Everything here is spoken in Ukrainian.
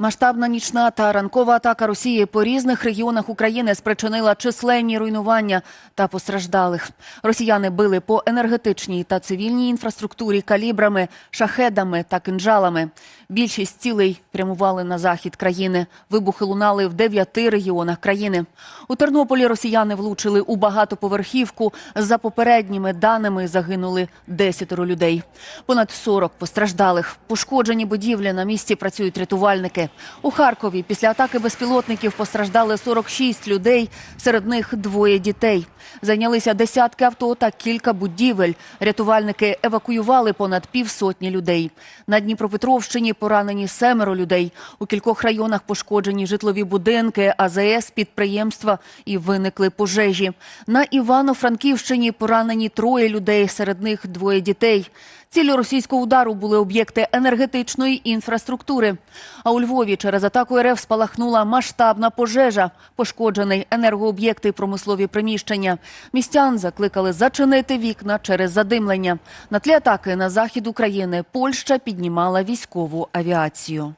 Масштабна нічна та ранкова атака Росії по різних регіонах України спричинила численні руйнування та постраждалих. Росіяни били по енергетичній та цивільній інфраструктурі калібрами, шахедами та кинджалами. Більшість цілей прямували на захід країни. Вибухи лунали в дев'яти регіонах країни. У Тернополі росіяни влучили у багатоповерхівку. За попередніми даними загинули десятеро людей. Понад 40 постраждалих. Пошкоджені будівлі на місці працюють рятувальники. У Харкові після атаки безпілотників постраждали 46 людей, серед них двоє дітей. Зайнялися десятки авто та кілька будівель. Рятувальники евакуювали понад півсотні людей. На Дніпропетровщині поранені семеро людей. У кількох районах пошкоджені житлові будинки, АЗС, підприємства і виникли пожежі. На Івано-Франківщині поранені троє людей, серед них двоє дітей. Ціллю російського удару були об'єкти енергетичної інфраструктури. А у Львові через атаку РФ спалахнула масштабна пожежа. Пошкоджений енергооб'єкти і промислові приміщення. Містян закликали зачинити вікна через задимлення. На тлі атаки на захід України Польща піднімала військову авіацію.